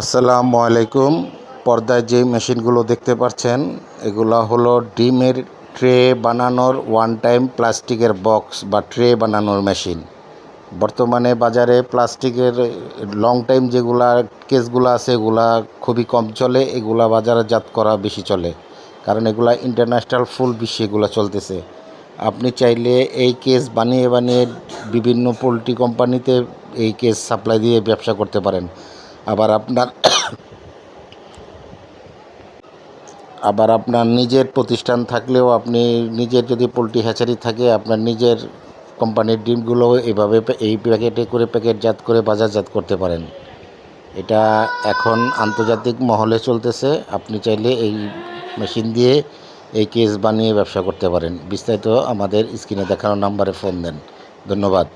আসসালামু আলাইকুম। পর্দায় যে মেশিনগুলো দেখতে পাচ্ছেন, এগুলা হলো ডিমের ট্রে বানানোর ওয়ান টাইম প্লাস্টিকের বক্স বা ট্রে বানানোর মেশিন। বর্তমানে বাজারে প্লাস্টিকের লং টাইম যেগুলা কেসগুলো আছে, এগুলা খুবই কম চলে, এগুলা বাজারজাত করা বেশি চলে। কারণ এগুলা ইন্টারন্যাশনাল ফুল বেশি এগুলা চলতেছে। আপনি চাইলে এই কেস বানিয়ে বানিয়ে বিভিন্ন পোলট্রি কোম্পানিতে এই কেস সাপ্লাই দিয়ে ব্যবসা করতে পারেন। আবার আপনার আবার আপনার নিজের প্রতিষ্ঠান থাকলেও আপনি নিজের যদি পোলট্রি হ্যাচারি থাকে, আপনার নিজের কোম্পানির ডিমগুলো এভাবে এই প্যাকেটে করে প্যাকেটজাত করে বাজারজাত করতে পারেন। এটা এখন আন্তর্জাতিক মহলে চলতেছে। আপনি চাইলে এই মেশিন দিয়ে এই কেস বানিয়ে ব্যবসা করতে পারেন। বিস্তারিত আমাদের স্ক্রিনে দেখানো নাম্বারে ফোন দেন। ধন্যবাদ।